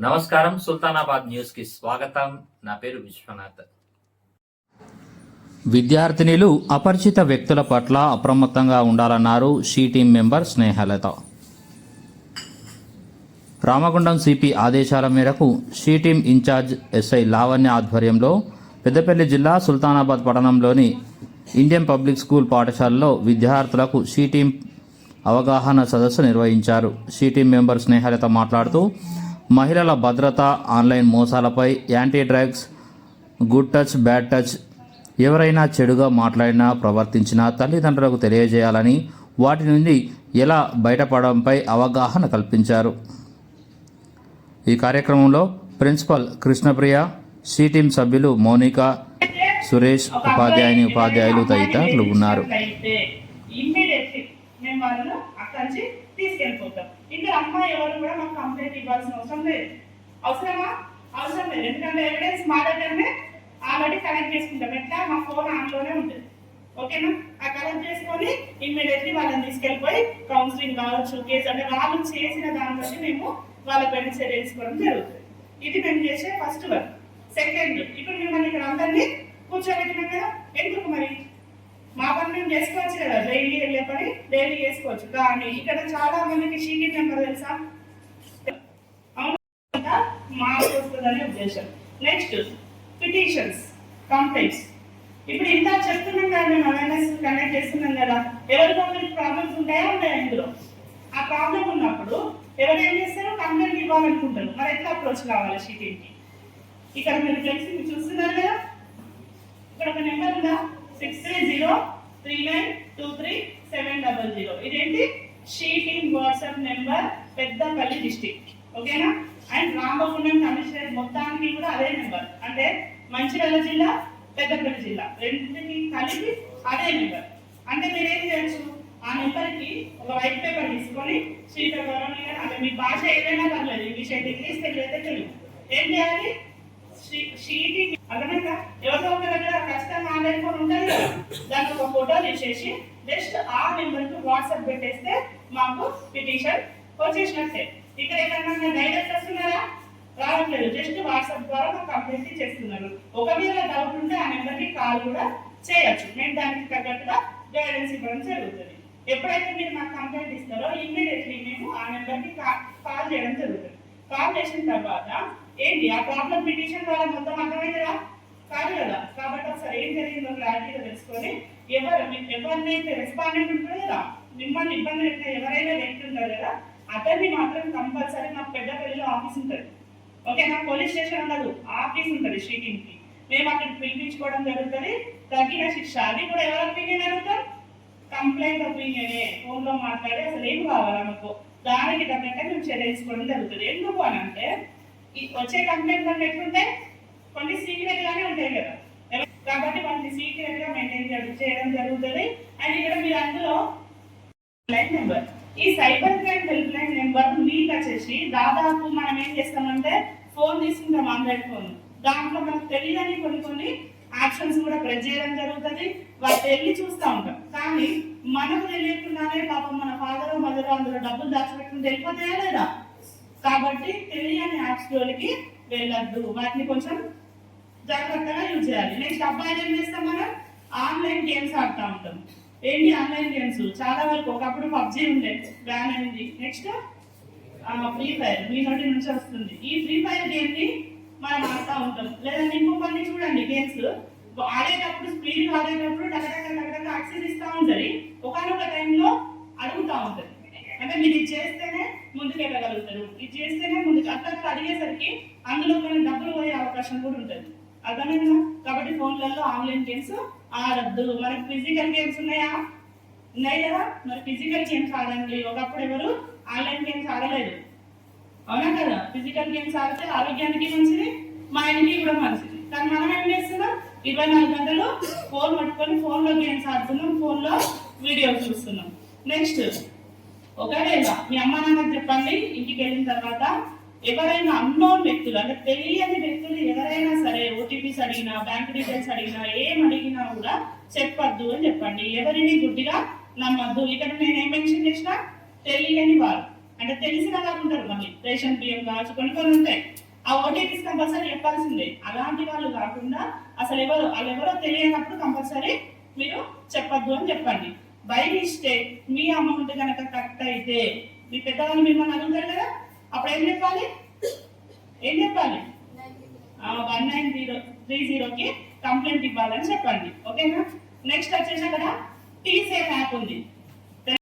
నమస్కారం సుల్తానాబాద్ న్యూస్కి స్వాగతం. నా పేరు విశ్వనాథ్. విద్యార్థినిలు అపరిచిత వ్యక్తుల పట్ల అప్రమత్తంగా ఉండాలన్నారు she team member Snehalatha. Ramagundam CP ఆదేశాల మేరకు she team incharge SI Lavanya ఆధ్వర్యంలో పెద్దపల్లి జిల్లా సుల్తానాబాద్ పట్టణంలోని ఇండియన్ పబ్లిక్ స్కూల్ పాఠశాలలో విద్యార్థులకు షీ టీం అవగాహన సదస్సు నిర్వహించారు. షీ టీం మెంబర్ స్నేహలత మాట్లాడుతూ మహిళల భద్రత online మోసాలపై anti drugs good touch bad touch ఎవరైనా చెడుగా మాట్లాడినా ప్రవర్తించినా తల్లిదండ్రులకు తెలియజేయాలని వాటి నుండి ఎలా బయటపడడంపై అవగాహన కల్పించారు. ఈ కార్యక్రమంలో ప్రిన్సిపల్ కృష్ణప్రియ సి టీం సభ్యులు మౌనిక సురేష్ ఉపాధ్యాయుని ఉపాధ్యాయులు తదితరులు ఉన్నారు ఇమ్మీడియట్లీ మేము వాళ్ళను అక్కడి నుంచి తీసుకెళ్ళిపోతాం ఇంకా అమ్మాయి ఎవరు కూడా మాకు కంప్లైంట్ ఇవ్వాల్సిన అవసరం లేదు. అవసరమా? అవసరం లేదు. ఎందుకంటే ఎవిడెన్స్ మా దగ్గరనే ఆల్రెడీ కలెక్ట్ చేసుకుంటాం. ఎట్లా? మా ఫోన్ ఆన్లోనే ఉంటుంది. ఓకేనా ఆ కలెక్ట్ చేసుకొని ఇమ్మీడియట్లీ వాళ్ళని తీసుకెళ్ళిపోయి కౌన్సిలింగ్ కావచ్చు కేసు అంటే వాళ్ళు చేసిన దాన్ని బట్టి మేము వాళ్ళ పైన చర్య జరుగుతుంది. ఇది మేము చేసే ఫస్ట్ వర్క్ సెకండ్ ఇప్పుడు మిమ్మల్ని ఇక్కడ అందరినీ కూర్చోబెట్టినాం కదా? ఎందుకు మరి? మా పని మేము చేసుకోవచ్చు కదా డైలీ వెళ్ళే పని డైలీ చేసుకోవచ్చు. కానీ ఇక్కడ చాలా మందికి షీటీ నెంబర్ తెలుసా? అవునా మార్పు వస్తుందనే ఉద్దేశం. నెక్స్ట్ పిటిషన్స్ కంప్లైంట్స్ ఇప్పుడు ఇంత చెప్తున్నాం కదా మేము అవేర్నెస్ కనెక్ట్ చేస్తున్నాం కదా ఎవరికొకరికి ప్రాబ్లమ్స్ ఉంటాయా ఉంటాయా ఇందులో? ఆ ప్రాబ్లం ఉన్నప్పుడు ఎవరు ఏం చేస్తారు? కంప్లైంట్ ఇవ్వాలనుకుంటారు. మరి ఎట్లా అప్రోచ్ కావాలి షీటీకి ఇక్కడ మీరు తెలిసి మీరు చూస్తున్నారు కదా? ఇక్కడ ఒక నెంబర్ ఉందా? Six three zero three nine two three seven double zero. ఇదేంటి? షీటింగ్ వాట్సాప్ నెంబర్ పెద్దపల్లి డిస్టిక్ ఓకేనా? అండ్ రామగుండం కమిషనర్ మొత్తానికి కూడా అదే నెంబర్ అంటే మంచిర్యాల జిల్లా పెద్దపల్లి జిల్లా. రెండింటికి కలిపి అదే నెంబర్ అంటే మీరు ఏం చేయొచ్చు? ఆ నెంబర్కి ఒక వైట్ పేపర్ తీసుకొని శ్రీకాకుళం అంటే మీ భాష ఏదైనా పర్లేదు. ఇంగ్లీష్ అయితే ఇంగ్లీష్ తెలుగు అయితే తెలుగు ఏం చేయాలి? షీటింగ్ అర్థమైందా? ఎవరితో ఒక దగ్గర ఖచ్చితంగా ఆన్లైన్ ఫోన్ ఉంటుంది కదా. దానికి ఒక ఫోటో తీసేసి జస్ట్ ఆ నెంబర్కి వాట్సాప్ పెట్టేస్తే మాకు పిటిషన్ వచ్చేసినట్టే. ఇక్కడ ఏమన్నా డైరెక్ట్ వస్తున్నారా రావట్లేదు. జస్ట్ వాట్సాప్ ద్వారా మాకు కంప్లైంట్ చేస్తున్నారు ఒకవేళ డౌట్ ఉంటే ఆ నెంబర్కి కాల్ కూడా చేయొచ్చు. మేము దానికి తగ్గట్టుగా గైడెన్స్ ఇవ్వడం జరుగుతుంది. ఎప్పుడైతే మీరు మాకు కంప్లైంట్ ఇస్తారో ఇమ్మీడియట్లీ మేము ఆ నెంబర్కి కాల్ చేయడం జరుగుతుంది. కాల్ చేసిన తర్వాత ఏంటి? ఆ ప్రాబ్లం పిటిషన్ వాళ్ళ మొత్తం అర్థమైందా? కాదు కదా. కాబట్టి ఒకసారి ఏం జరిగిందో క్లారిటీగా తెలుసుకొని ఎవరు ఎవరినైతే రెస్పాండెంట్ ఉంటారు కదా మిమ్మల్ని ఇబ్బంది పెట్టిన ఎవరైనా వ్యక్తి ఉంటారు కదా అతన్ని మాత్రం కంపల్సరీ నాకు పెద్ద పెళ్ళిలో ఆఫీస్ ఉంటుంది. ఓకే నాకు పోలీస్ స్టేషన్ ఉండదు. ఆఫీస్ ఉంటుంది షీటింగ్కి మేము అక్కడికి పిలిపించుకోవడం జరుగుతుంది. తగిన శిక్ష. అది కూడా ఎవరు ఒపీనియన్ అడుగుతారు? కంప్లైంట్ ఒపీనియనే. ఫోన్లో మాట్లాడి అసలు ఏం కావాలి అనుకో దానికి తగ్గట్టు మేము చర్య తీసుకోవడం జరుగుతుంది. ఎందుకు అని అంటే వచ్చే కంప్లైంట్ వల్ల ఎట్లుంటాయి కొన్ని సీక్రెట్ గానే ఉంటాయి కదా. కాబట్టి వాటిని సీక్రెట్గా మెయింటైన్ చేయడం జరుగుతుంది. అండ్ ఇక్కడ మీరు అందులో లైన్ నెంబర్ ఈ cyber crime help line number మీకు వచ్చేసి దాదాపు మనం ఏం చేస్తామంటే ఫోన్ తీసుకుంటాం ఆండ్రాయిడ్ ఫోన్ దాంట్లో మనకు తెలియని కొన్ని కొన్ని యాక్షన్స్ కూడా ప్రెస్ చేయడం జరుగుతుంది. వాళ్ళు వెళ్ళి చూస్తూ ఉంటాం. కానీ మనకు తెలియకుండానే పాపం మన ఫాదర్ మదర్ అందులో డబ్బులు దాచిపెట్టుకుని వెళ్ళిపోతాయా లేదా? కాబట్టి తెలియని యాప్స్ జోలికి వెళ్ళొద్దు. వాటిని కొంచెం జాగ్రత్తగా యూజ్ చేయాలి. నెక్స్ట్ అబ్బాయిలు ఏం చేస్తాం మనం? ఆన్లైన్ గేమ్స్ ఆడుతూ ఉంటాం. ఏంటి ఆన్లైన్ గేమ్స్ చాలా వరకు ఒకప్పుడు పబ్జి ఉండే బ్యాన్ అయింది. నెక్స్ట్ ఫ్రీ ఫైర్ మీ నోటి నుంచి వస్తుంది. ఈ ఫ్రీ ఫైర్ గేమ్ని మనం ఆడుతూ ఉంటాం. లేదంటే ఇంకో కొన్ని చూడండి గేమ్స్ ఆడేటప్పుడు స్పీడ్ ఆడేటప్పుడు టకటక టకటక యాక్సెస్ ఇస్తూ ఉంటుంది. ఒకనొక టైంలో అడుగుతూ ఉంటుంది. అంటే మీరు ఇది చేస్తేనే ముందుకు వెళ్ళగలుగుతారు ఇది చేస్తేనే ముందుకు అట్లా అడిగేసరికి అందులో కొన్ని డబ్బులు పోయే అవకాశం కూడా ఉంటుంది. అర్థమైనా కాబట్టి ఫోన్లలో ఆన్లైన్ గేమ్స్ ఆడద్దు. మనకి ఫిజికల్ గేమ్స్ ఉన్నాయా? ఉన్నాయి కదా? మరి ఫిజికల్ గేమ్స్ ఆడండి. ఒకప్పుడు ఎవరు ఆన్లైన్ గేమ్స్ ఆడలేదు. అవునా కదా? ఫిజికల్ గేమ్స్ ఆడితే ఆరోగ్యానికి మంచిది మైండ్కి కూడా మంచిది. కానీ మనం ఏం చేస్తున్నాం? ఇరవై నాలుగు గంటలు ఫోన్ పట్టుకొని ఫోన్లో గేమ్స్ ఆడుతున్నాం ఫోన్లో వీడియోస్ చూస్తున్నాం. నెక్స్ట్ ఒకవేళ మీ అమ్మ నాన్నకి చెప్పండి ఇంటికి వెళ్ళిన తర్వాత ఎవరైనా అన్నోన్ వ్యక్తులు అంటే తెలియని వ్యక్తులు ఎవరైనా సరే ఓటీపీస్ అడిగినా బ్యాంక్ డీటెయిల్స్ అడిగినా ఏం అడిగినా కూడా చెప్పొద్దు అని చెప్పండి. ఎవరిని గుడ్డిగా నమ్మద్దు. ఇక్కడ నేను ఏం మెన్షన్ చేసిన తెలియని వారు. అంటే తెలిసిన వారు ఉంటారు మళ్ళీ. రేషన్ బియ్యం కావచ్చు కొన్ని కొన్ని ఉంటాయి. ఆ ఓటీపీస్ కంపల్సరీ చెప్పాల్సిందే. అలాంటి వాళ్ళు కాకుండా అసలు ఎవరు వాళ్ళు ఎవరో తెలియనప్పుడు కంపల్సరీ మీరు చెప్పద్దు అని చెప్పండి. బై మిస్టేక్ మీ అమౌంట్ కనుక కట్ అయితే మీ పెద్దవాళ్ళు మిమ్మల్ని అడుగుతారు కదా? అప్పుడు ఏం చెప్పాలి? ఏం చెప్పాలి? వన్ నైన్ జీరో త్రీ జీరోకి కంప్లైంట్ ఇవ్వాలని చెప్పండి. ఓకేనా? నెక్స్ట్ వచ్చేసి అక్కడ టీసేఫ్ యాప్ ఉంది.